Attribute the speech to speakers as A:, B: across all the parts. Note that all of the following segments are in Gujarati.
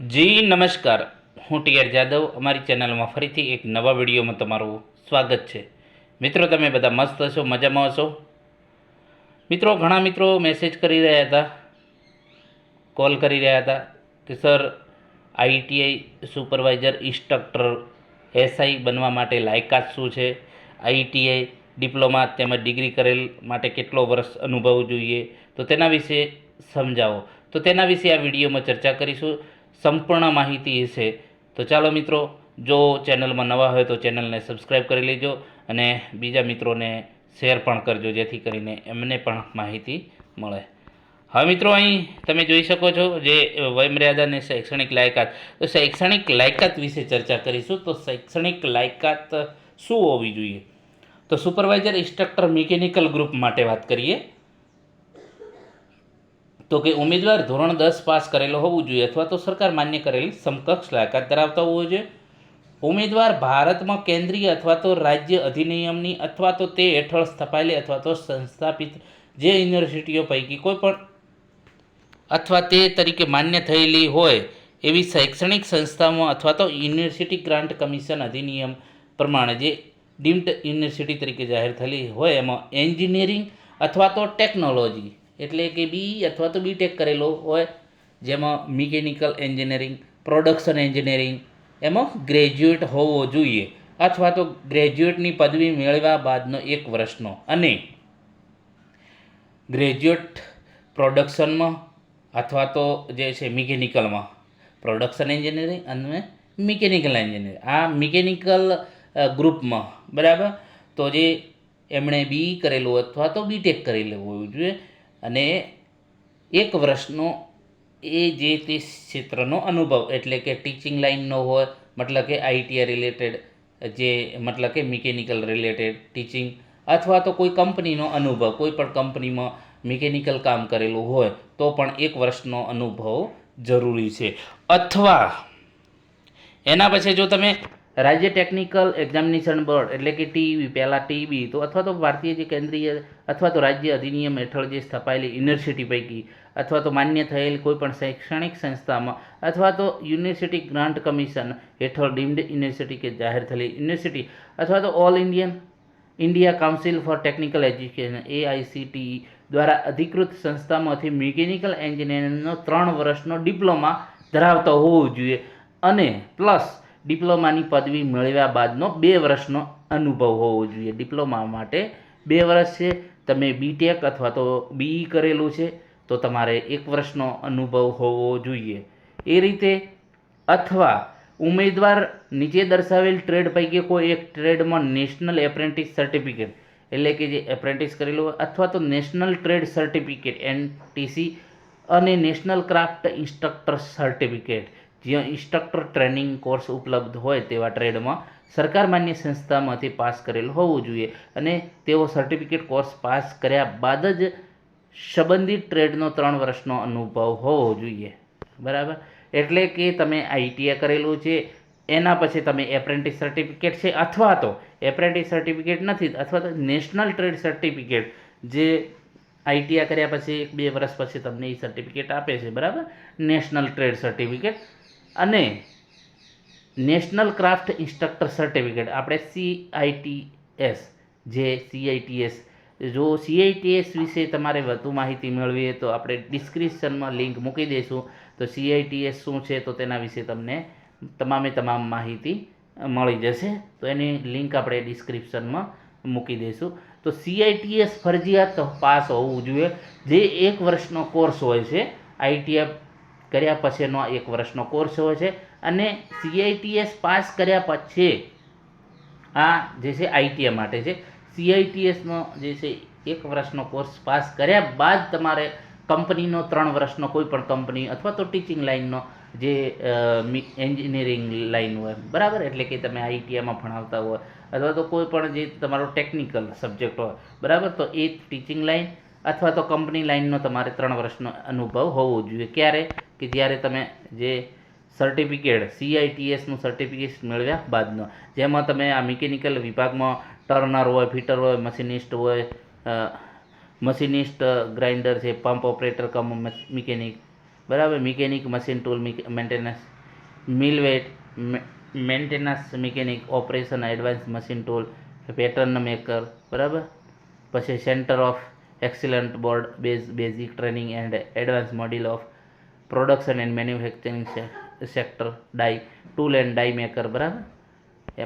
A: જી, નમસ્કાર. હું ટી આર જાદવ. અમારી ચેનલમાં ફરીથી એક નવા વિડીયોમાં તમારું સ્વાગત છે. મિત્રો, તમે બધા મસ્ત હશો, મજામાં હશો? મિત્રો, ઘણા મિત્રો મેસેજ કરી રહ્યા હતા કોલ કરી રહ્યા હતા કે sir ITI supervisor instructor SI બનવા માટે લાયકાત શું છે? આઈટીઆઈ ડિપ્લોમા તેમજ ડિગ્રી કરેલ માટે કેટલો વર્ષ અનુભવ જોઈએ? તો તેના વિશે સમજાવો. તો તેના વિશે આ વિડીયોમાં ચર્ચા કરીશું. સંપૂર્ણ માહિતી હશે. તો ચાલો મિત્રો, જો ચેનલમાં નવા હોય તો ચેનલને સબસ્ક્રાઈબ કરી લેજો અને બીજા મિત્રોને શેર પણ કરજો, જેથી કરીને એમને પણ માહિતી મળે. હવે મિત્રો, અહીં તમે જોઈ શકો છો જે વયમર્યાદા અને શૈક્ષણિક લાયકાત. તો શૈક્ષણિક લાયકાત વિશે ચર્ચા કરીશું. તો શૈક્ષણિક લાયકાત શું હોવી જોઈએ? તો સુપરવાઇઝર, ઇન્સ્ટ્રક્ટર, મિકેનિકલ ગ્રુપ માટે વાત કરીએ. તો કે ઉમેદવાર ધોરણ દસ પાસ કરેલો હોવું જોઈએ અથવા તો સરકાર માન્ય કરેલી સમકક્ષ લાયકાત ધરાવતા હોવો જોઈએ. ઉમેદવાર ભારતમાં કેન્દ્રીય અથવા તો રાજ્ય અધિનિયમની અથવા તો તે હેઠળ સ્થપાયેલી અથવા તો સંસ્થાપિત જે યુનિવર્સિટીઓ પૈકી કોઈ પણ અથવા તે તરીકે માન્ય થયેલી હોય એવી શૈક્ષણિક સંસ્થામાં અથવા તો યુનિવર્સિટી ગ્રાન્ટ કમિશન અધિનિયમ પ્રમાણે જે ડીમ્ડ યુનિવર્સિટી તરીકે જાહેર થયેલી હોય એમાં એન્જિનિયરિંગ અથવા તો ટેકનોલોજી એટલે કે બી અથવા તો બીટેક કરેલો હોય, જેમાં મિકેનિકલ એન્જિનિયરિંગ પ્રોડક્શન એન્જિનિયરિંગ એમાં ગ્રેજ્યુએટ હોવો જોઈએ અથવા તો ગ્રેજ્યુએટની પદવી મેળવ્યા બાદનો એક વર્ષનો અને ગ્રેજ્યુએટ પ્રોડક્શનમાં અથવા તો જે છે મિકેનિકલમાં પ્રોડક્શન એન્જિનિયરિંગ અને મિકેનિકલ એન્જિનિયરિંગ આ મિકેનિકલ ગ્રુપમાં બરાબર? તો જે એમણે બી કરેલું અથવા તો બીટેક કરેલું હોવું જોઈએ. અને એક વર્ષનો એ જે તે ક્ષેત્રનો અનુભવ, એટલે કે ટીચિંગ લાઇનનો હોય, મતલબ કે આઈટીઆઈ રિલેટેડ જે, મતલબ કે મિકેનિકલ રિલેટેડ ટીચિંગ અથવા તો કોઈ કંપનીનો અનુભવ, કોઈ પણ કંપનીમાં મિકેનિકલ કામ કરેલું હોય, તો પણ એક વર્ષનો અનુભવ જરૂરી છે. અથવા, એના પછી જો તમે રાજ્ય ટેકનિકલ એક્ઝામિનેશન બોર્ડ એટલે કે ટીવી પહેલાં ટીબી તો અથવા તો ભારતીય જે કેન્દ્રીય અથવા તો રાજ્ય અધિનિયમ હેઠળ જે સ્થપાયેલી યુનિવર્સિટી પૈકી અથવા તો માન્ય થયેલ કોઈપણ શૈક્ષણિક સંસ્થામાં અથવા તો યુનિવર્સિટી ગ્રાન્ટ કમિશન હેઠળ ડીમ્ડ યુનિવર્સિટી કે જાહેર થયેલી યુનિવર્સિટી અથવા તો all Indian India council for technical education AICTE દ્વારા અધિકૃત સંસ્થામાંથી મિકેનિકલ એન્જિનિયરિંગનો ત્રણ વર્ષનો ડિપ્લોમા ધરાવતો હોવો જોઈએ. અને પ્લસ ડિપ્લોમાની પદવી મેળવ્યા બાદનો બે વર્ષનો અનુભવ હોવો જોઈએ. ડિપ્લોમા માટે બે વર્ષ છે. તમે બીટેક અથવા તો બીઈ કરેલું છે, તો તમારે એક વર્ષનો અનુભવ હોવો જોઈએ. એ રીતે અથવા ઉમેદવાર નીચે દર્શાવેલ ટ્રેડ પૈકી કોઈ એક ટ્રેડમાં નેશનલ એપ્રેન્ટિસ સર્ટિફિકેટ, એટલે કે જે એપ્રેન્ટિસ કરેલું હોય, અથવા તો નેશનલ ટ્રેડ સર્ટિફિકેટ એનટીસી અને નેશનલ ક્રાફ્ટ ઇન્સ્ટ્રક્ટર સર્ટિફિકેટ. જ્યાં ઇન્સ્ટ્રક્ટર ટ્રેનિંગ કોર્સ ઉપલબ્ધ હોય તેવા ટ્રેડમાં સરકાર માન્ય સંસ્થામાંથી પાસ કરેલ હોવું જોઈએ અને તેઓ સર્ટિફિકેટ કોર્સ પાસ કર્યા બાદ જ સંબંધિત ટ્રેડનો ત્રણ વર્ષનો અનુભવ હોવો જોઈએ. બરાબર? એટલે કે તમે આઈટીઆઈ કરેલું છે, એના પછી તમે એપ્રેન્ટિસ સર્ટિફિકેટ છે, અથવા તો એપ્રેન્ટિસ સર્ટિફિકેટ નથી, અથવા તો નેશનલ ટ્રેડ સર્ટિફિકેટ જે આઈટીઆઈ કર્યા પછી એક બે વર્ષ પછી તમને એ સર્ટિફિકેટ આપે છે. બરાબર? National trade certificate. અને નેશનલ ક્રાફ્ટ ઇન્સ્ટ્રક્ટર સર્ટિફિકેટ, આપણે સીઆઈટીએસ જે સીઆઈટીએસ જો સીઆઈટીએસ વિશે તમારે વધુ માહિતી મેળવી હોય તો આપણે ડિસ્ક્રિપ્શનમાં લિંક મૂકી દઈશું. તો સીઆઈટીએસ શું છે તો તેના વિશે તમને તમામે તમામ માહિતી મળી જશે. તો એની લિંક આપણે ડિસ્ક્રિપ્શનમાં મૂકી દઈશું. તો સીઆઈટીએસ ફરજિયાત પાસ હોવું જોઈએ. જે એક વર્ષનો કોર્સ હોય છે આઈટીઆઈ કર્યા પછીનો એક વર્ષનો કોર્સ હોય છે. અને સીઆઈટીએસ પાસ કર્યા પછી આ જે છે આઈટીઆઈ માટે છે. સીઆઈટીએસનો જે છે એક વર્ષનો કોર્સ પાસ કર્યા બાદ તમારે કંપનીનો ત્રણ વર્ષનો કોઈ પણ કંપની અથવા તો ટીચિંગ લાઇનનો જે એન્જિનિયરિંગ લાઇન હોય, બરાબર? એટલે કે તમે આઈટીઆઈમાં ભણાવતા હોય અથવા તો કોઈ પણ જે તમારો ટેકનિકલ સબ્જેક્ટ હોય, બરાબર? તો એ ટીચિંગ લાઇન અથવા તો કંપની લાઇનનો તમારે ત્રણ વર્ષનો અનુભવ હોવો જોઈએ. ક્યારે? કે જ્યારે તમે જે સર્ટિફિકેટ સીઆઈટીએસનું સર્ટિફિકેટ મેળવ્યા બાદનો. જેમાં તમે આ મિકેનિકલ વિભાગમાં ટર્નર હોય ફિટર હોય મશીનિસ્ટ હોય મશીનિસ્ટ ગ્રાઇન્ડર છે પંપ ઓપરેટર કમ મિકેનિક બરાબર? Mechanic machine tool maintenance millwright maintenance mechanic operation advance machine tool pattern maker બરાબર? પછી centre of excellent board base basic training and advance module of production and manufacturing sector die tool and die maker બરાબર?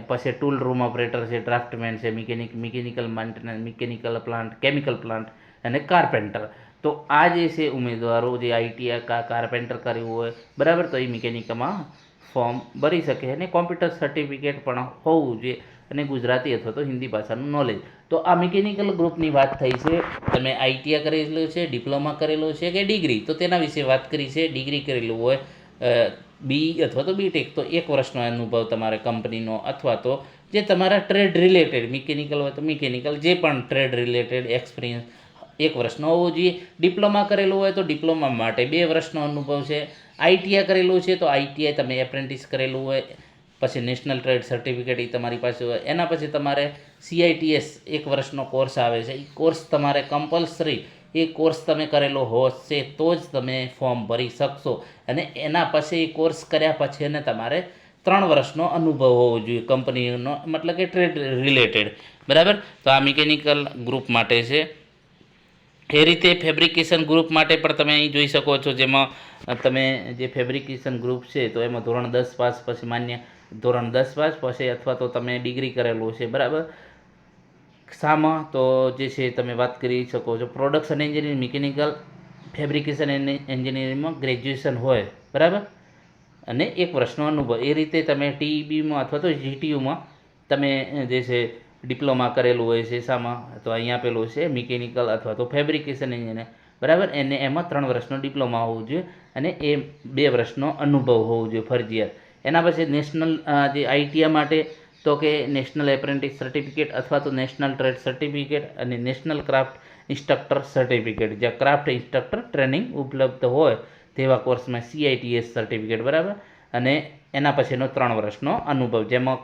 A: પછી ટૂલ રૂમ ઓપરેટર છે ડ્રાફ્ટમેન છે mechanic mechanical maintenance mechanical plant chemical plant અને કાર્પેન્ટર તો આ જે છે ઉમેદવારો, જે આઈટીઆઈ કાર્પેન્ટર કર્યું હોય, બરાબર? તો એ મિકેનિકમાં ફોર્મ ભરી શકે અને કોમ્પ્યુટર સર્ટિફિકેટ પણ હોવું જોઈએ. અને ગુજરાતી અથવા તો હિન્દી ભાષાનું નોલેજ તો આ મિકેનિકલ ગ્રુપની વાત થઈ છે. તમે આઈટીઆ કરેલું છે, ડિપ્લોમા કરેલો છે કે ડિગ્રી? તો તેના વિશે વાત કરી છે. ડિગ્રી કરેલું હોય બી અથવા તો બીટેક તો એક વર્ષનો અનુભવ તમારે કંપનીનો અથવા તો જે તમારા ટ્રેડ રિલેટેડ, મિકેનિકલ હોય તો મિકેનિકલ, જે પણ ટ્રેડ રિલેટેડ એક્સપિરિયન્સ એક વર્ષનો હોવો જોઈએ. ડિપ્લોમા કરેલું હોય તો ડિપ્લોમા માટે બે વર્ષનો અનુભવ છે. આઈટીઆઈ કરેલું છે તો આઈટીઆઈ તમે એપ્રેન્ટિસ કરેલું હોય. પછી નેશનલ ટ્રેડ સર્ટિફિકેટ એ તમારી પાસે હોય. એના પછી તમારે સીઆઈટીએસ એક વર્ષનો કોર્સ આવે છે. એ કોર્સ તમારે કમ્પલસરી એ કોર્સ તમે કરેલો હશે તો જ તમે ફોર્મ ભરી શકશો. અને એના પછી એ કોર્સ કર્યા પછી એને તમારે ત્રણ વર્ષનો અનુભવ હોવો જોઈએ કંપનીનો, મતલબ કે ટ્રેડ રિલેટેડ. બરાબર? તો આ મિકેનિકલ ગ્રુપ માટે છે. એ રીતે ફેબ્રિકેશન ગ્રુપ માટે પણ તમે અહીં જોઈ શકો છો, જેમાં તમે જે ફેબ્રિકેશન ગ્રુપ છે, તો એમાં ધોરણ દસ પાસ પછી માન્ય ધોરણ દસ પાસ પછી અથવા તો તમે ડિગ્રી કરેલું છે બરાબર? શામાં તો જે છે તમે વાત કરી શકો છો પ્રોડક્શન એન્જિનિયરિંગ મિકેનિકલ ફેબ્રિકેશન એન્જિનિયરિંગમાં ગ્રેજ્યુએશન હોય, બરાબર? અને એક વર્ષનો અનુભવ, એ રીતે તમે ટીઈબીમાં અથવા તો જીટીયુમાં તમે જે છે ડિપ્લોમા કરેલું હોય છે શામાં તો અહીંયા આપેલું છે મિકેનિકલ અથવા તો ફેબ્રિકેશન એન્જિનિયર બરાબર? એને એમાં ત્રણ વર્ષનો ડિપ્લોમા હોવું જોઈએ અને એ બે વર્ષનો અનુભવ હોવો જોઈએ, ફરજિયાત. એના પછી નેશનલ જે આઈટીઆઈ માટે તો કે નેશનલ એપ્રેન્ટિસ સર્ટિફિકેટ અથવા તો નેશનલ ટ્રેડ સર્ટિફિકેટ અને નેશનલ ક્રાફ્ટ ઇન્સ્ટ્રક્ટર સર્ટિફિકેટ જ્યાં ક્રાફ્ટ ઇન્સ્ટ્રક્ટર ટ્રેનિંગ ઉપલબ્ધ હોય તેવા કોર્સમાં સીઆઈટીએસ સર્ટિફિકેટ બરાબર? અને એના પછીનો ત્રણ વર્ષનો અનુભવ, જેમાં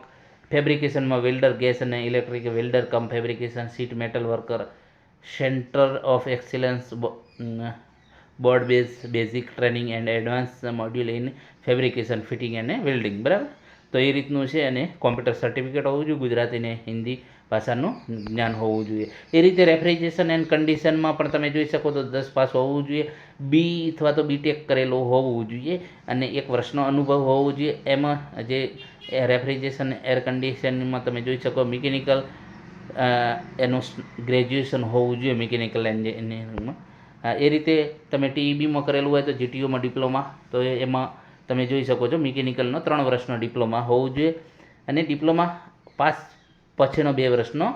A: ફેબ્રિકેશનમાં વેલ્ડર ગેસ અને electric welder cum fabrication sheet metal worker centre of excellence board base basic training and advance module in fabrication fitting અને વેલ્ડિંગ બરાબર? તો એ રીતનું છે અને કોમ્પ્યુટર સર્ટિફિકેટ હોવું જોઈએ, ગુજરાતી ને હિન્દી ભાષાનું જ્ઞાન હોવું જોઈએ. એ રીતે રેફ્રિજરેશન એન્ડ કન્ડિશનમાં પણ તમે જોઈ શકો તો દસ પાસ હોવું જોઈએ બી અથવા તો બીટેક કરેલું હોવું જોઈએ અને એક વર્ષનો અનુભવ હોવો જોઈએ. એમાં જે રેફ્રિજરેશન એર કન્ડિશનમાં તમે જોઈ શકો મિકેનિકલ એનું ગ્રેજ્યુએશન હોવું જોઈએ મિકેનિકલ એન્જિનિયરિંગમાં એ રીતે તમે ટીઈબીમાં કરેલું હોય તો જીટીયુમાં ડિપ્લોમા તો એમાં તમે જોઈ શકો છો મિકેનિકલનો ત્રણ વર્ષનો ડિપ્લોમા હોવું જોઈએ. અને ડિપ્લોમા પાસ પછીનો બે વર્ષનો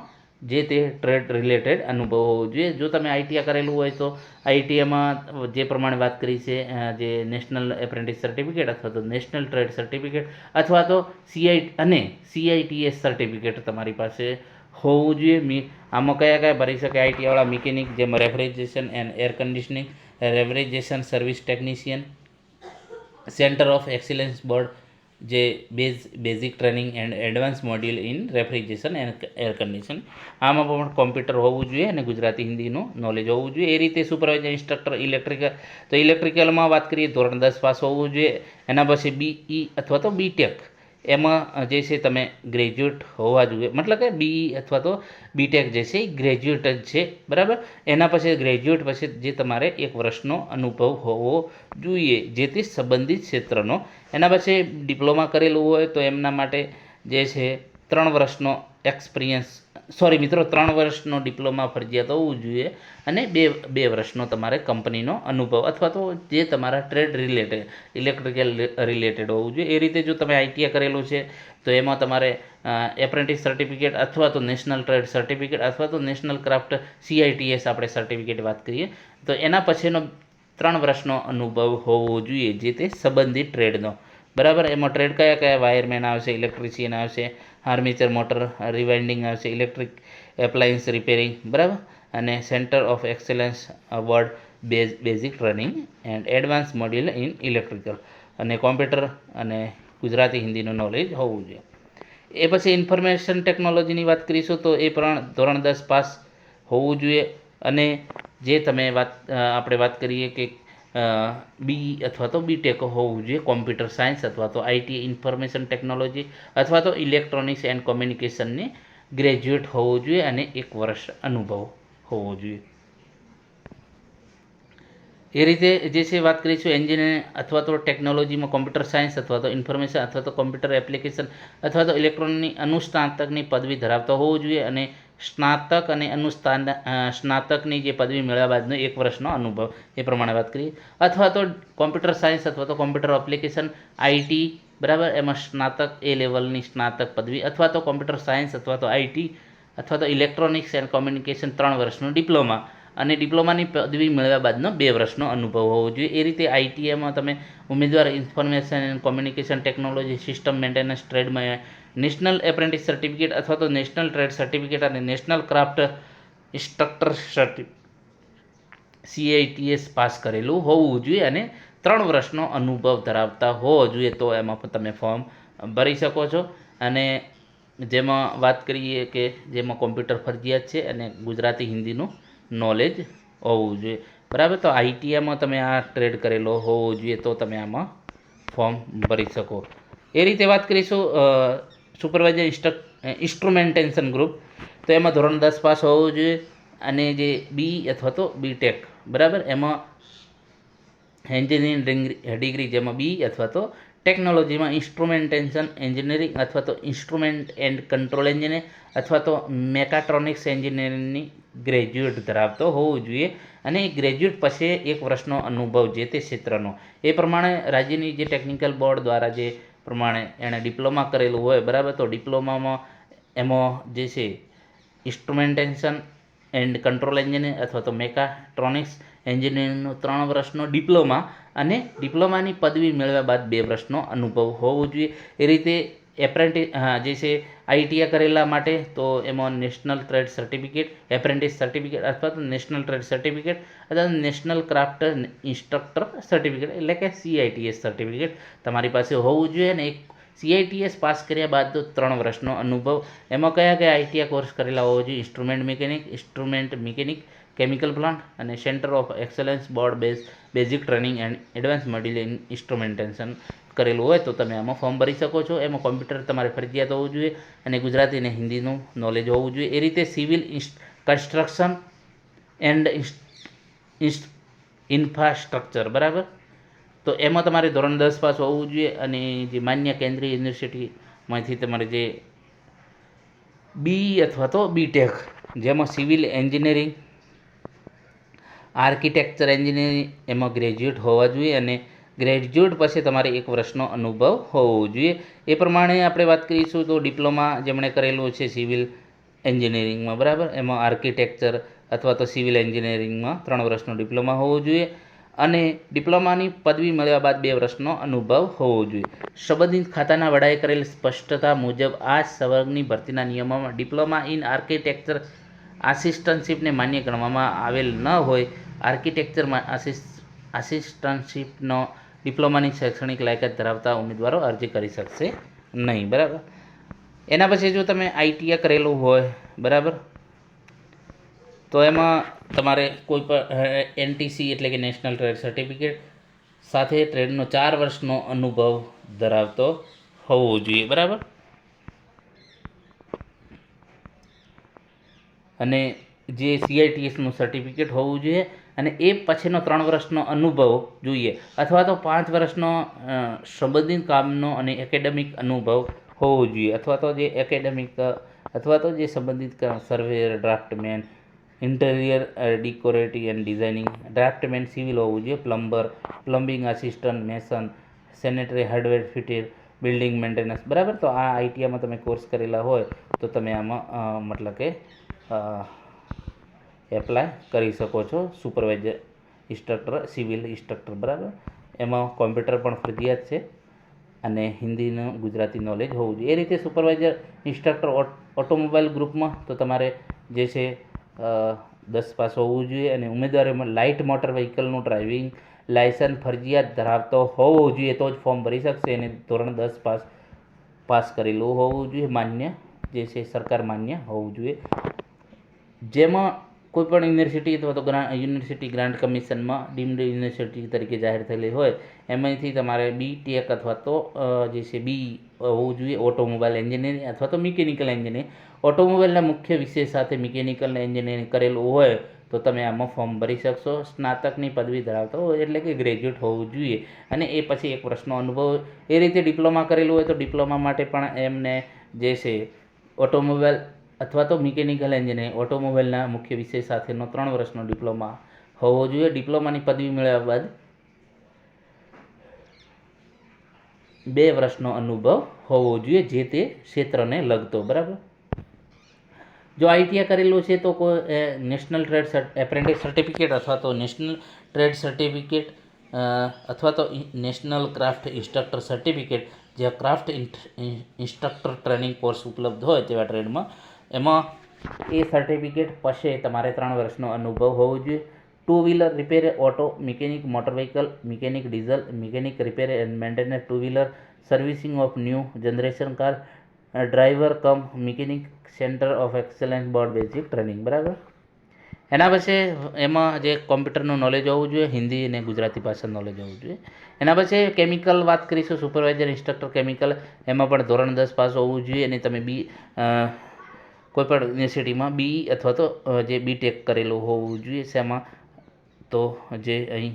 A: જે તે ટ્રેડ રિલેટેડ અનુભવ હોવો જોઈએ. જો તમે આઈટીઆઈ કરેલું હોય તો આઈટીઆઈમાં જે પ્રમાણે વાત કરી છે જે નેશનલ એપ્રેન્ટિસ સર્ટિફિકેટ અથવા તો નેશનલ ટ્રેડ સર્ટિફિકેટ અથવા તો સીઆઈ અને સીઆઈટીએસ સર્ટિફિકેટ તમારી પાસે હોવું જોઈએ. મી, આમાં કયા કયા ભરી શકે? આઈટીવાળા મિકેનિક, જેમાં refrigeration and air conditioning, refrigeration service technician, centre of excellence board, જે base, basic training and advance module in refrigeration and air condition. આમાં પણ કોમ્પ્યુટર હોવું જોઈએ અને ગુજરાતી હિન્દીનું નોલેજ હોવું જોઈએ. એ રીતે સુપરવાઇઝર ઇન્સ્ટ્રક્ટર ઇલેક્ટ્રિકલ તો ઇલેક્ટ્રિકલમાં વાત કરીએ, ધોરણ દસ પાસ હોવું જોઈએ. એના પછી બીઈ અથવા તો બીટેક એમાં જે છે તમે ગ્રેજ્યુએટ હોવા જોઈએ. મતલબ કે બી અથવા તો બીટેક જે છે એ ગ્રેજ્યુએટ જ છે. બરાબર? એના પછી ગ્રેજ્યુએટ પછી જે તમારે એક વર્ષનો અનુભવ હોવો જોઈએ, જે તે સંબંધિત ક્ષેત્રનો. એના પછી ડિપ્લોમા કરેલું હોય તો એમના માટે જે છે ત્રણ વર્ષનો એક્સપિરિયન્સ સોરી મિત્રો, ત્રણ વર્ષનો ડિપ્લોમા ફરજિયાત હોવું જોઈએ અને બે બે વર્ષનો તમારે કંપનીનો અનુભવ અથવા તો જે તમારા ટ્રેડ રિલેટેડ, ઇલેક્ટ્રિકલ રિલેટેડ હોવું જોઈએ. એ રીતે જો તમે આઈટીઆઈ કરેલું છે, તો એમાં તમારે એપ્રેન્ટિસ સર્ટિફિકેટ અથવા તો નેશનલ ટ્રેડ સર્ટિફિકેટ અથવા તો નેશનલ ક્રાફ્ટ સીઆઈટીએસ આપણે સર્ટિફિકેટ વાત કરીએ, તો એના પછીનો ત્રણ વર્ષનો અનુભવ હોવો જોઈએ જે તે સંબંધિત ટ્રેડનો. બરાબર? એમાં ટ્રેડ કયા કયા વાયરમેન આવશે ઇલેક્ટ્રિશિયન આવશે આર્મેચર મોટર રિવાઇન્ડિંગ આવશે ઇલેક્ટ્રિક એપ્લાયન્સ રિપેરિંગ બરાબર? અને centre of excellence award base basic training and advance module in electrical અને કોમ્પ્યુટર અને ગુજરાતી હિન્દીનું નોલેજ હોવું જોઈએ. એ પછી ઇન્ફોર્મેશન ટેકનોલોજીની વાત કરીશું તો એ પણ ધોરણ દસ પાસ હોવું જોઈએ. અને જે તમે વાત આપણે વાત કરીએ કે બી અથવા તો બીટેક હોવું જોઈએ કોમ્પ્યુટર સાયન્સ અથવા તો આઈટી ઇન્ફોર્મેશન ટેકનોલોજી અથવા તો ઇલેક્ટ્રોનિક્સ એન્ડ કોમ્યુનિકેશનની ગ્રેજ્યુએટ હોવું જોઈએ અને એક વર્ષ અનુભવ હોવો જોઈએ. એ રીતે જે છે વાત કરીશું એન્જિનિયરિંગ અથવા તો ટેકનોલોજીમાં કોમ્પ્યુટર સાયન્સ અથવા તો ઇન્ફોર્મેશન અથવા તો કોમ્પ્યુટર એપ્લિકેશન અથવા તો ઇલેક્ટ્રોનિક અનુસ્નાતકની પદવી ધરાવતો હોવો જોઈએ અને સ્નાતક અને અનુસ્થાન સ્નાતકની જે પદવી મેળવ્યા બાદનો એક વર્ષનો અનુભવ, એ પ્રમાણે વાત કરીએ. અથવા તો કોમ્પ્યુટર સાયન્સ અથવા તો કોમ્પ્યુટર એપ્લિકેશન આઈટી બરાબર? એમાં સ્નાતક એ લેવલની સ્નાતક પદવી અથવા તો કોમ્પ્યુટર સાયન્સ અથવા તો આઈટી અથવા તો ઇલેક્ટ્રોનિક્સ એન્ડ કોમ્યુનિકેશન ત્રણ વર્ષનો ડિપ્લોમા. અને ડિપ્લોમાની પદવી મેળવ્યા બાદનો બે વર્ષનો અનુભવ હોવો જોઈએ. એ રીતે આઈટીઆઈમાં તમે ઉમેદવાર, information and communication technology system maintenance ટ્રેડમાં national apprentice certificate અથવા તો નેશનલ ટ્રેડ સર્ટિફિકેટ અને નેશનલ ક્રાફ્ટ ઇન્સ્ટ્રક્ટર સર્ટિ સીઆઈટીએસ પાસ કરેલું હોવું જોઈએ અને ત્રણ વર્ષનો અનુભવ ધરાવતા હોવો જોઈએ તો એમાં પણ તમે ફોર્મ ભરી શકો છો. અને જેમાં વાત કરીએ કે જેમાં કોમ્પ્યુટર ફરજિયાત છે અને ગુજરાતી હિન્દીનું નોલેજ હોવું જોઈએ. બરાબર? તો આઈટીઆઈમાં તમે આ ટ્રેડ કરેલો હોવો જોઈએ તો તમે આમાં ફોર્મ ભરી શકો. એ રીતે વાત કરીશું સુપરવાઇઝર ઇન્સ્ટ્રક ઇન્સ્ટ્રુમેન્ટેશન ગ્રુપ તો એમાં ધોરણ દસ પાસ હોવું જોઈએ અને જે બી અથવા તો બીટેક બરાબર? એમાં એન્જિનિયરિંગ ડિગ્રી જેમાં બી અથવા તો ટેકનોલોજીમાં ઇન્સ્ટ્રુમેન્ટેશન એન્જિનિયરિંગ અથવા તો ઇન્સ્ટ્રુમેન્ટ એન્ડ કંટ્રોલ એન્જિનિયર અથવા તો મેકાટ્રોનિક્સ એન્જિનિયરિંગની ગ્રેજ્યુએટ ધરાવતો હોવું જોઈએ. અને એ ગ્રેજ્યુએટ પછી એક વર્ષનો અનુભવ જે તે ક્ષેત્રનો. એ પ્રમાણે રાજ્યની જે ટેકનિકલ બોર્ડ દ્વારા જે પ્રમાણે એણે ડિપ્લોમા કરેલું હોય, બરાબર? તો ડિપ્લોમામાં એમાં જે છે ઇન્સ્ટ્રુમેન્ટેશન એન્ડ કંટ્રોલ એન્જિનિયર અથવા તો મેકાટ્રોનિક્સ એન્જિનિયરિંગનો ત્રણ વર્ષનો ડિપ્લોમા અને ડિપ્લોમાની પદવી મેળવ્યા બાદ બે વર્ષનો અનુભવ હોવો જોઈએ. એ રીતે એપ્રેન્ટિસ જે છે આઈટીઆઈ કરેલા માટે તો એમાં national trade certificate, apprentice certificate અથવા તો નેશનલ ટ્રેડ સર્ટિફિકેટ અથવા નેશનલ ક્રાફ્ટ ઇન્સ્ટ્રક્ટર સર્ટિફિકેટ એટલે કે સીઆઈટીએસ સર્ટિફિકેટ. તમારી પાસે હોવું જોઈએ અને એક સીઆઈટીએસ પાસ કર્યા બાદ તો ત્રણ વર્ષનો અનુભવ. એમાં કયા કયા આઈટીઆઈ કોર્સ કરેલા હોવો જોઈએ? Instrument mechanic instrument mechanic, chemical plant અને centre of excellence board base, basic training and advance module in instrumentation. કરેલું હોય તો તમે આમાં ફોર્મ ભરી શકો છો. એમાં કોમ્પ્યુટર તમારે ફરજિયાત હોવું જોઈએ અને ગુજરાતી અને હિન્દીનું નોલેજ હોવું જોઈએ. એ રીતે સિવિલ કન્સ્ટ્રક્શન એન્ડ ઇન્ફ્રાસ્ટ્રક્ચર બરાબર? તો એમાં તમારે ધોરણ દસ પાસ હોવું જોઈએ અને જે માન્ય કેન્દ્રીય યુનિવર્સિટીમાંથી તમારે જે બી અથવા તો બીટેક જેમાં સિવિલ એન્જિનિયરિંગ આર્કિટેક્ચર એન્જિનિયરિંગ એમાં ગ્રેજ્યુએટ હોવા જોઈએ અને ગ્રેજ્યુએટ પછી તમારે એક વર્ષનો અનુભવ હોવો જોઈએ. એ પ્રમાણે આપણે વાત કરીશું તો ડિપ્લોમા જેમણે કરેલું છે સિવિલ એન્જિનિયરિંગમાં, બરાબર? એમાં આર્કિટેક્ચર અથવા તો સિવિલ એન્જિનિયરિંગમાં ત્રણ વર્ષનો ડિપ્લોમા હોવો જોઈએ અને ડિપ્લોમાની પદવી મળ્યા બાદ બે વર્ષનો અનુભવ હોવો જોઈએ. સંબંધિત ખાતાના વડાએ કરેલ સ્પષ્ટતા મુજબ આ સંવર્ગની ભરતીના નિયમોમાં ડિપ્લોમા ઇન આર્કિટેક્ચર આસિસ્ટન્ટશીપને માન્ય ગણવામાં આવેલ ન હોય. આર્કિટેક્ચરમાં આસિસ્ટન્ટશીપનો ડિપ્લોમાની શૈક્ષણિક લાયકાત ધરાવતા ઉમેદવારો અરજી કરી શકશે નહીં, બરાબર? એના પછી જો તમે આઈટીઆઈ કરેલું હોય, બરાબર? તો એમાં તમારે કોઈ પણ એનટીસી એટલે કે નેશનલ ટ્રેડ સર્ટિફિકેટ સાથે ટ્રેડનો ચાર વર્ષનો અનુભવ ધરાવતો હોવો જોઈએ, બરાબર? અને જે સીઆઈટીએસનું સર્ટિફિકેટ હોવું જોઈએ અને એ પછીનો ત્રણ વર્ષનો અનુભવ જોઈએ. અથવા તો પાંચ વર્ષનો સંબંધિત કામનો અને એકેડેમિક અનુભવ હોવો જોઈએ. અથવા તો જે એકેડેમિક અથવા તો જે સંબંધિત surveyor draughtsman interior decorative and designing draughtsman civil હોવું જોઈએ. Plumber plumbing assistant mason sanitary hardware fitter building maintenance બરાબર? તો આ આઈટીઆઈમાં તમે કોર્સ કરેલા હોય તો તમે આમાં મતલબ કે એપ્લાય કરી શકો છો. સુપરવાઇઝર ઇન્સ્ટ્રક્ટર સિવિલ ઇન્સ્ટ્રક્ટર બરાબર? એમાં કોમ્પ્યુટર પણ ફરજિયાત છે અને હિન્દીનું, ગુજરાતી નોલેજ હોવું જોઈએ. એ રીતે સુપરવાઇઝર ઇન્સ્ટ્રક્ટર ઓટોમોબાઈલ ગ્રુપમાં તો તમારે જે છે દસ પાસ હોવું જોઈએ અને ઉમેદવારોમાં લાઇટ મોટર વ્હીકલનું ડ્રાઇવિંગ લાયસન્સ ફરજિયાત ધરાવતો હોવો જોઈએ તો જ ફોર્મ ભરી શકશે. અને ધોરણ દસ પાસ પાસ કરેલું હોવું જોઈએ. માન્ય, જે છે, સરકાર માન્ય હોવું જોઈએ. જેમાં કોઈપણ યુનિવર્સિટી અથવા તો ગ્રાન્ટ યુનિવર્સિટી ગ્રાન્ટ કમિશનમાં ડીમ્ડ યુનિવર્સિટી તરીકે જાહેર થયેલી હોય, એમાંથી તમારે બી ટેક અથવા તો જે છે બી હોવું જોઈએ, ઓટોમોબાઈલ એન્જિનિયરિંગ અથવા તો મિકેનિકલ એન્જિનિયરિંગ. ઓટોમોબાઈલના મુખ્ય વિષય સાથે મિકેનિકલ એન્જિનિયરિંગ કરેલું હોય, તો તમે આમાં ફોર્મ ભરી શકશો. સ્નાતકની પદવી ધરાવતો હોય એટલે કે ગ્રેજ્યુએટ હોવું જોઈએ. અને એ પછી એક વર્ષનો અનુભવ, એ રીતે ડિપ્લોમા કરેલું હોય તો ડિપ્લોમા માટે પણ એમને જે છે, ઓટોમોબાઈલ અથવા તો મિકેનિકલ એન્જિનિયરિંગ, ઓટોમોબાઈલના મુખ્ય વિષય સાથેનો ત્રણ વર્ષનો ડિપ્લોમા હોવો જોઈએ. ડિપ્લોમાની પદવી મેળવ્યા બાદ બે વર્ષનો અનુભવ હોવો જોઈએ જે તે ક્ષેત્રને લગતો, બરાબર? જો આઈટીઆઈ કરેલું છે તો કોઈ નેશનલ ટ્રેડ એપ્રેન્ટિસ સર્ટિફિકેટ અથવા તો નેશનલ ટ્રેડ સર્ટિફિકેટ અથવા તો નેશનલ ક્રાફ્ટ ઇન્સ્ટ્રક્ટર સર્ટિફિકેટ જે ક્રાફ્ટ ઇન્સ્ટ્રક્ટર ટ્રેનિંગ કોર્સ ઉપલબ્ધ હોય તેવા ટ્રેડમાં એમાં એ સર્ટિફિકેટ પછી તમારે ત્રણ વર્ષનો અનુભવ હોવો જોઈએ. Two wheeler repair auto mechanic motor vehicle mechanic diesel mechanic repair and maintenance two wheeler servicing of new generation car driver cum mechanic centre of excellence board basic training બરાબર? એના પછી એમાં જે કોમ્પ્યુટરનું નોલેજ હોવું જોઈએ, હિન્દી અને ગુજરાતી ભાષા નોલેજ હોવું જોઈએ. એના પછી કેમિકલ વાત કરીશું સુપરવાઇઝર ઇન્સ્ટ્રક્ટર કેમિકલ એમાં પણ ધોરણ દસ પાસ હોવું જોઈએ અને તમે બી કોઈપણ યુનિવર્સિટીમાં બી અથવા તો જે જે બીટેક કરેલું હોવું જોઈએ, શેમાં? તો જે અહીં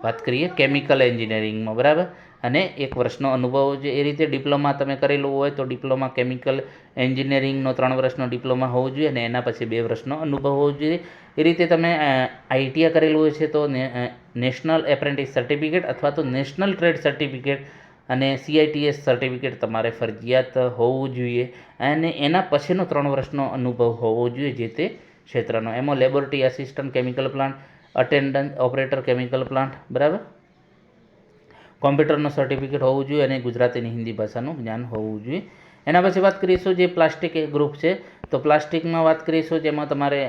A: વાત કરીએ કેમિકલ એન્જિનિયરિંગમાં બરાબર? અને એક વર્ષનો અનુભવ જે એ રીતે ડિપ્લોમા તમે કરેલું હોય, તો ડિપ્લોમા કેમિકલ એન્જિનિયરિંગનો ત્રણ વર્ષનો ડિપ્લોમા હોવો જોઈએ અને એના પછી બે વર્ષનો અનુભવ હોવો જોઈએ. એ રીતે તમે આઈટીઆઈ કરેલું હોય છે, તો નેશનલ એપ્રેન્ટિસ સર્ટિફિકેટ અથવા તો નેશનલ ટ્રેડ સર્ટિફિકેટ અને સીઆઈટીએસ સર્ટિફિકેટ તમારે ફરજિયાત હોવું જોઈએ અને એના પછીનો ત્રણ વર્ષનો અનુભવ હોવો જોઈએ જે તે ક્ષેત્રનો. એમાં laboratory assistant chemical plant attendant operator chemical plant બરાબર? કોમ્પ્યુટરનું સર્ટિફિકેટ હોવું જોઈએ અને ગુજરાતીની હિન્દી ભાષાનું જ્ઞાન હોવું જોઈએ. એના પછી વાત કરીશું જે પ્લાસ્ટિક ગ્રુપ છે. તો પ્લાસ્ટિકમાં વાત કરીશું જેમાં તમારે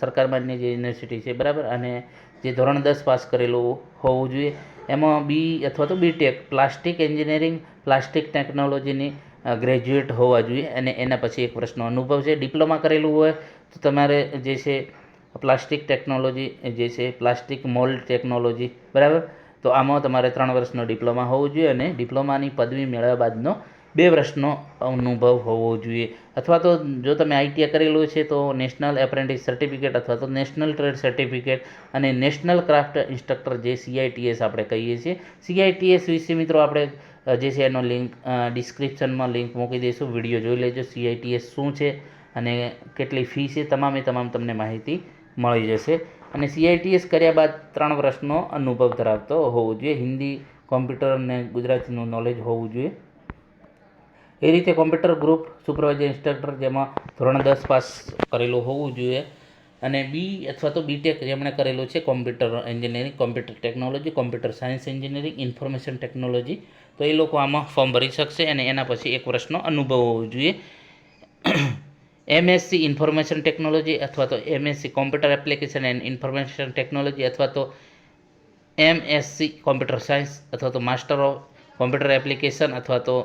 A: સરકાર માન્ય જે યુનિવર્સિટી છે, બરાબર? અને જે ધોરણ દસ પાસ કરેલું હોવું જોઈએ. એમાં બી અથવા તો બીટેક પ્લાસ્ટિક એન્જિનિયરિંગ પ્લાસ્ટિક ટેકનોલોજીની ગ્રેજ્યુએટ હોવા જોઈએ અને એના પછી એક વર્ષનો અનુભવ છે. ડિપ્લોમા કરેલું હોય તો તમારે જે છે પ્લાસ્ટિક ટેકનોલોજી જે છે પ્લાસ્ટિક મોલ્ડ ટેકનોલોજી બરાબર? તો આમાં તમારે ત્રણ વર્ષનો ડિપ્લોમા હોવો જોઈએ અને ડિપ્લોમાની પદવી મેળવ્યા બાદનો બે વર્ષનો અનુભવ હોવો જોઈએ. અથવા તો જો તમે આઈટીઆઈ કરેલું છે તો નેશનલ એપ્રેન્ટિસ સર્ટિફિકેટ અથવા તો નેશનલ ટ્રેડ સર્ટિફિકેટ અને નેશનલ ક્રાફ્ટ ઇન્સ્ટ્રક્ટર જે સીઆઈટીએસ આપણે કહીએ છીએ. સીઆઈટીએસ વિશે મિત્રો આપણે જે છે એનો લિંક ડિસ્ક્રિપ્શનમાં લિંક મૂકી દઈશું. વીડિયો જોઈ લેજો. સીઆઈટીએસ શું છે અને કેટલી ફી છે તમામે તમામ તમને માહિતી મળી જશે. અને સીઆઈટીએસ કર્યા બાદ ત્રણ વર્ષનો અનુભવ ધરાવતો હોવો જોઈએ. હિન્દી, કોમ્પ્યુટર અને ગુજરાતીનું નોલેજ હોવું જોઈએ. એ રીતે કોમ્પ્યુટર ગ્રુપ સુપરવાઇઝર ઇન્સ્ટ્રક્ટર જેમાં ધોરણ દસ પાસ કરેલું હોવું જોઈએ. અને બી અથવા તો બીટેક જેમણે કરેલું છે computer engineering, computer technology, computer science engineering, information technology. તો એ લોકો આમાં ફોર્મ ભરી શકશે અને એના પછી એક વર્ષનો અનુભવ હોવો જોઈએ. એમએસસી ઇન્ફોર્મેશન ટેકનોલોજી અથવા તો MSc computer application and information technology અથવા તો એમએસસી કોમ્પ્યુટર સાયન્સ અથવા તો માસ્ટર ઓફ કોમ્પ્યુટર એપ્લિકેશન અથવા તો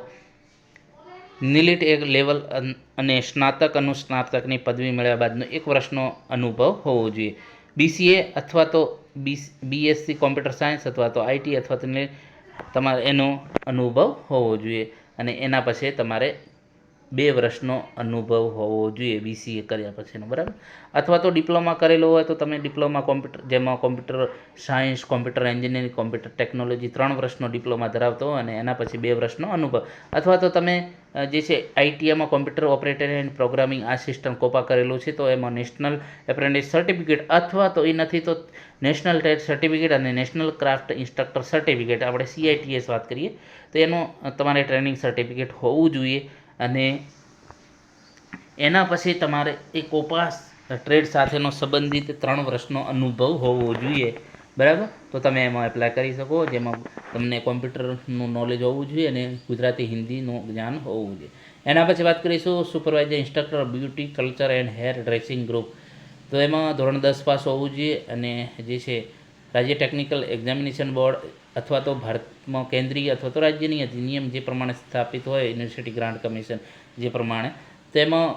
A: નિલિટ એક લેવલ અને સ્નાતક અનુસ્નાતકની પદવી મેળવ્યા બાદનો એક વર્ષનો અનુભવ હોવો જોઈએ. બીસીએ અથવા તો બી બીએસસી કોમ્પ્યુટર સાયન્સ અથવા તો આઈટી અથવા તો તમારે એનો અનુભવ હોવો જોઈએ અને એના પછી તમારે બે વર્ષનો અનુભવ હોવો જોઈએ બીસીએ કર્યા પછીનો બરાબર? અથવા તો ડિપ્લોમા કરેલો હોય તો તમે ડિપ્લોમા કોમ્પ્યુટર, જેમાં computer science, computer engineering, computer technology ત્રણ વર્ષનો ડિપ્લોમા ધરાવતો હોય અને એના પછી બે વર્ષનો અનુભવ. અથવા તો તમે જે છે આઈટીઆઈમાં computer operator and programming assistant COPA કરેલું છે, તો એમાં નેશનલ એપ્રેન્ટિસ સર્ટિફિકેટ અથવા તો એ નથી તો નેશનલ ટેટ સર્ટિફિકેટ અને નેશનલ ક્રાફ્ટ ઇન્સ્ટ્રક્ટર સર્ટિફિકેટ. આપણે સીઆઈટીએસ વાત કરીએ, તો એનું તમારે ટ્રેનિંગ સર્ટિફિકેટ હોવું જોઈએ. અને એના પછી તમારે એ કોપાસ ટ્રેડ સાથેનો સંબંધિત ત્રણ વર્ષનો અનુભવ હોવો જોઈએ. બરાબર? તો તમે એમાં એપ્લાય કરી શકો, જેમાં તમને કોમ્પ્યુટરનું નોલેજ હોવું જોઈએ અને ગુજરાતી હિન્દીનું જ્ઞાન હોવું જોઈએ. એના પછી વાત કરીશું supervisor instructor beauty culture and hair dressing group તો એમાં ધોરણ દસ પાસ હોવું જોઈએ અને જે છે રાજ્ય ટેકનિકલ એક્ઝામિનેશન બોર્ડ અથવા તો ભારતમાં કેન્દ્રીય અથવા તો રાજ્યની અધિનિયમ જે પ્રમાણે સ્થાપિત હોય, યુનિવર્સિટી ગ્રાન્ટ કમિશન જે પ્રમાણે, તેમાં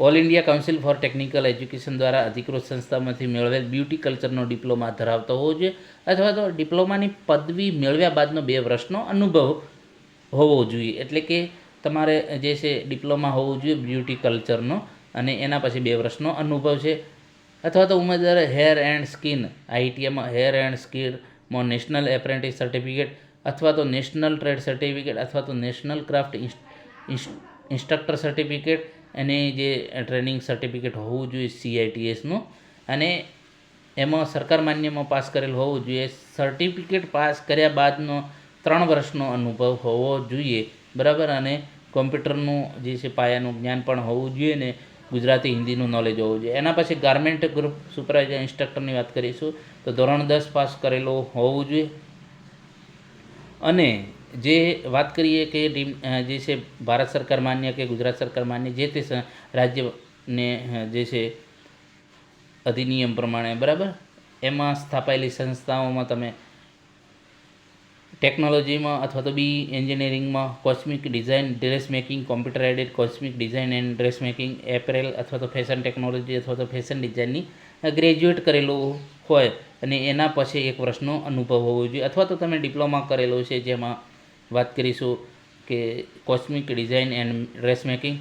A: All India Council for Technical Education દ્વારા અધિકૃત સંસ્થામાંથી મેળવેલ બ્યુટી કલ્ચરનો ડિપ્લોમા ધરાવતો હોવો જોઈએ, અથવા તો ડિપ્લોમાની પદવી મેળવ્યા બાદનો બે વર્ષનો અનુભવ હોવો જોઈએ. એટલે કે તમારે જે છે, ડિપ્લોમા હોવો જોઈએ બ્યુટી કલ્ચરનો અને એના પછી બે વર્ષનો અનુભવ છે. અથવા તો ઉમેદવારે હેર એન્ડ સ્કિન આઈટીઆઈમાં હેર એન્ડ સ્કિનમાં નેશનલ એપ્રેન્ટિસ સર્ટિફિકેટ અથવા તો નેશનલ ટ્રેડ સર્ટિફિકેટ અથવા તો નેશનલ ક્રાફ્ટ ઇન્સ્ટ્રક્ટર સર્ટિફિકેટ એની જે ટ્રેનિંગ સર્ટિફિકેટ હોવું જોઈએ સીઆઈટીએસનું અને એમાં સરકાર માન્યમાં પાસ કરેલ હોવું જોઈએ. સર્ટિફિકેટ પાસ કર્યા બાદનો ત્રણ વર્ષનો અનુભવ હોવો જોઈએ. બરાબર? અને કોમ્પ્યુટરનું જે છે પાયાનું જ્ઞાન પણ હોવું જોઈએ ને ગુજરાતી, હિન્દીનું નોલેજ હોવું જોઈએ. એના પછી ગાર્મેન્ટ ગ્રુપ સુપરવાઇઝર ઇન્સ્ટ્રક્ટરની વાત કરીશું, તો ધોરણ દસ પાસ કરેલું હોવું જોઈએ. અને જે વાત કરીએ કે જે છે ભારત સરકાર માન્ય કે ગુજરાત સરકાર માન્ય, જે તે રાજ્યને જે છે અધિનિયમ પ્રમાણે, બરાબર? એમાં સ્થાપાયેલી સંસ્થાઓમાં તમે ટેકનોલોજીમાં અથવા તો બી એન્જિનિયરિંગમાં cosmic design, dress making, computer aided cosmic design and dress making, apparel અથવા તો ફેશન ટેકનોલોજી અથવા તો ફેશન ડિઝાઇનની ગ્રેજ્યુએટ કરેલું હોય અને એના પછી એક વર્ષનો અનુભવ હોવો જોઈએ. અથવા તો તમે ડિપ્લોમા કરેલો છે જેમાં વાત કરીશું કે cosmic design and dress making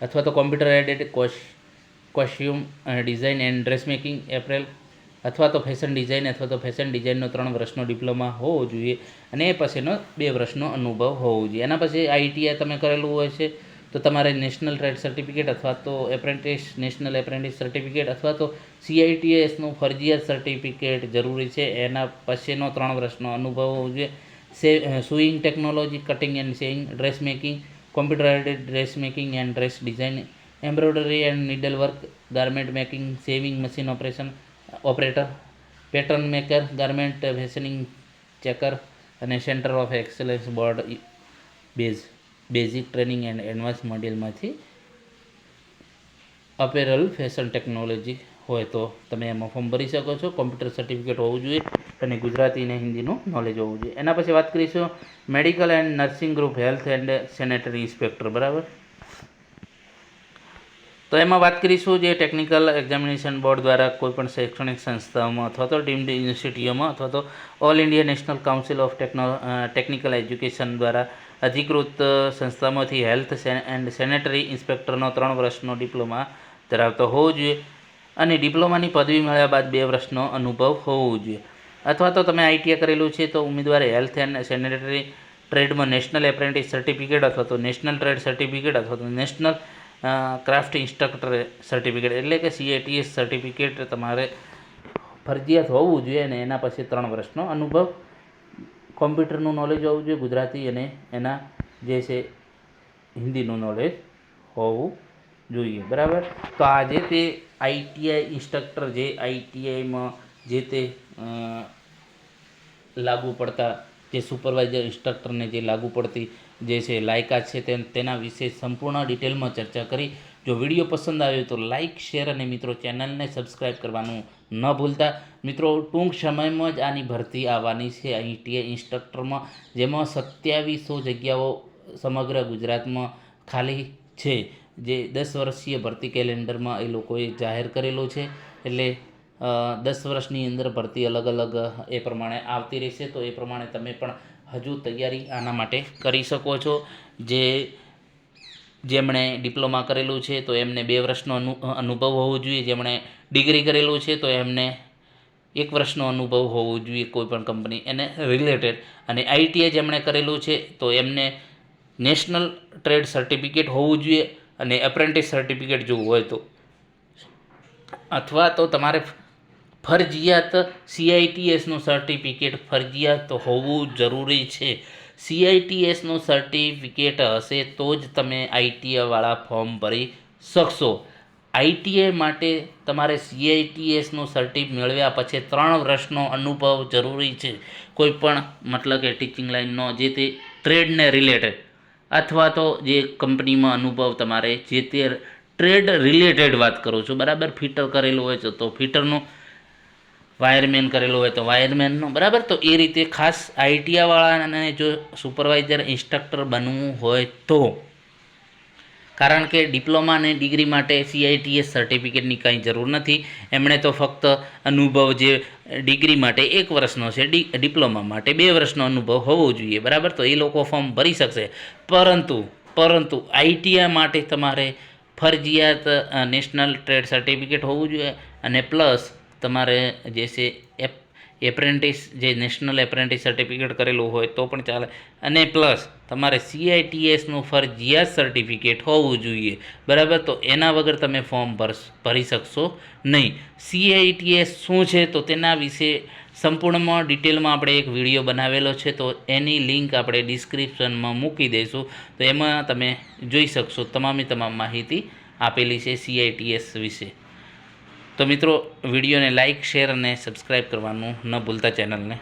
A: અથવા તો computer aided cos costume design and dress making, apparel અથવા તો ફેશન ડિઝાઇન અથવા તો ફેશન ડિઝાઇનનો ત્રણ વર્ષનો ડિપ્લોમા હોવો જોઈએ અને એ પછીનો બે વર્ષનો અનુભવ હોવો જોઈએ. એના પછી આઈટીઆઈ તમે કરેલું હોય છે, તો તમારે નેશનલ ટ્રેડ સર્ટિફિકેટ અથવા તો એપ્રેન્ટિસ નેશનલ એપ્રેન્ટિસ સર્ટિફિકેટ અથવા તો સીઆઈટીએસનું ફરજિયાત સર્ટિફિકેટ જરૂરી છે. એના પછીનો ત્રણ વર્ષનો અનુભવ હોવો જોઈએ. Sew sewing technology cutting and sewing dress making computer dress making and dress design embroidery and needle work garment making sewing machine operation operator, pattern maker, garment fashioning checker અને centre of excellence board base, basic training and advance મોડ્યુલમાંથી apparel fashion technology હોય તો તમે એમાં ફોર્મ ભરી શકો છો. કોમ્પ્યુટર સર્ટિફિકેટ હોવું જોઈએ અને ગુજરાતી અને હિન્દીનું નોલેજ હોવું જોઈએ. એના પછી વાત કરીશું medical and nursing group health and sanitary inspector બરાબર? તો એમાં વાત કરીશું જે ટેકનિકલ એક્ઝામિનેશન બોર્ડ દ્વારા કોઈપણ શૈક્ષણિક સંસ્થાઓમાં અથવા તો ડીમ્ડ યુનિવર્સિટીઓમાં અથવા તો All India National Council of techno technical education દ્વારા અધિકૃત સંસ્થામાંથી હેલ્થ એન્ડ સેનેટરી ઇન્સ્પેક્ટરનો ત્રણ વર્ષનો ડિપ્લોમા ધરાવતો હોવો જોઈએ અને ડિપ્લોમાની પદવી મળ્યા બાદ બે વર્ષનો અનુભવ હોવો જોઈએ. અથવા તો તમે આઈટીઆઈ કરેલું છે તો ઉમેદવારે હેલ્થ એન્ડ સેનેટરી ટ્રેડમાં નેશનલ એપ્રેન્ટિસ સર્ટિફિકેટ અથવા તો નેશનલ ટ્રેડ સર્ટિફિકેટ અથવા તો નેશનલ ક્રાફ્ટ ઇન્સ્ટ્રક્ટર સર્ટિફિકેટ એટલે કે સીએટીએસ સર્ટિફિકેટ તમારે ફરજિયાત હોવું જોઈએ અને એના પછી ત્રણ વર્ષનો અનુભવ. કોમ્પ્યુટરનું નોલેજ હોવું જોઈએ, ગુજરાતી અને એના જે છે હિન્દીનું નોલેજ હોવું જોઈએ, બરાબર? તો આ જે તે આઈટીઆઈ ઇન્સ્ટ્રક્ટર જે આઈટીઆઈમાં જે તે લાગુ પડતા જે સુપરવાઇઝર ઇન્સ્ટ્રક્ટરને જે લાગુ પડતી જે છે લાયકાત છે તેના વિશે સંપૂર્ણ ડિટેલમાં ચર્ચા કરી. જો વીડિયો પસંદ આવ્યો તો લાઇક શેર અને મિત્રો ચેનલને સબસ્ક્રાઈબ કરવાનું ન ભૂલતા. મિત્રો, ટૂંક સમયમાં જ આની ભરતી આવવાની છે અહીં ટીએ ઇન્સ્ટ્રક્ટરમાં, જેમાં સત્યાવીસો જગ્યાઓ સમગ્ર ગુજરાતમાં ખાલી છે. જે દસ વર્ષીય ભરતી કેલેન્ડરમાં એ લોકોએ જાહેર કરેલો છે. એટલે દસ વર્ષની અંદર ભરતી અલગ અલગ એ પ્રમાણે આવતી રહેશે. તો એ પ્રમાણે તમે પણ હજુ તૈયારી આના માટે કરી શકો છો. જે જેમણે ડિપ્લોમા કરેલું છે, તો એમને બે વર્ષનો અનુ અનુભવ હોવો જોઈએ. જેમણે ડિગ્રી કરેલું છે, તો એમને એક વર્ષનો અનુભવ હોવો જોઈએ કોઈપણ કંપની. એને રિલેટેડ અને આઈટીઆઈ જેમણે કરેલું છે, તો એમને નેશનલ ટ્રેડ સર્ટિફિકેટ હોવું જોઈએ અને એપ્રેન્ટિસ સર્ટિફિકેટ જોવું હોય તો. અથવા તો તમારે ફરજિયાત સીઆઈટીએસનું સર્ટિફિકેટ ફરજિયાત હોવું જરૂરી છે. સીઆઈટીએસનું સર્ટિફિકેટ હશે તો જ તમે આઈટીઆઈવાળા ફોર્મ ભરી શકશો. આઈટીઆઈ માટે તમારે સીઆઈટીએસનું સર્ટિફ મેળવ્યા પછી ત્રણ વર્ષનો અનુભવ જરૂરી છે. કોઈ પણ મતલબ કે ટીચિંગ લાઇનનો જે તે ટ્રેડને રિલેટેડ અથવા તો જે કંપનીમાં અનુભવ તમારે જે તે ટ્રેડ રિલેટેડ વાત કરું છું, બરાબર? ફિટર કરેલું હોય છે તો ફિટરનું વાયરમેન કરેલું હોય તો વાયરમેનનો બરાબર? તો એ રીતે ખાસ આઈટીઆવાળાને જો સુપરવાઇઝર ઇન્સ્ટ્રક્ટર બનવું હોય તો. કારણ કે ડિપ્લોમા અને ડિગ્રી માટે સીઆઈટીએસ સર્ટિફિકેટની કાંઈ જરૂર નથી. એમણે તો ફક્ત અનુભવ જે ડિગ્રી માટે એક વર્ષનો છે ડિપ્લોમા માટે બે વર્ષનો અનુભવ હોવો જોઈએ, બરાબર? તો એ લોકો ફોર્મ ભરી શકશે. પરંતુ પરંતુ આઈટીઆઈ માટે તમારે ફરજિયાત નેશનલ ટ્રેડ સર્ટિફિકેટ હોવું જોઈએ. અને પ્લસ તમારે જે છે એપ એપ્રેન્ટિસ જે નેશનલ એપ્રેન્ટિસ સર્ટિફિકેટ કરેલું હોય તો પણ ચાલે. અને પ્લસ તમારે સીઆઈટીએસનું ફરજિયાત સર્ટિફિકેટ હોવું જોઈએ. બરાબર? તો એના વગર તમે ફોર્મ ભર, ભરી શકશો નહીં. સીઆઈટીએસ શું છે તો તેના વિશે સંપૂર્ણમાં ડિટેલમાં આપણે એક વીડિયો બનાવેલો છે તો એની લિંક આપણે ડિસ્ક્રિપ્શનમાં મૂકી દઈશું. તો એમાં તમે જોઈ શકશો તમામે તમામ માહિતી આપેલી છે સીઆઈટીએસ વિશે. તો મિત્રો વિડીયોને લાઇક શેર અને સબસ્ક્રાઈબ કરવાનું ન ભૂલતા ચેનલને.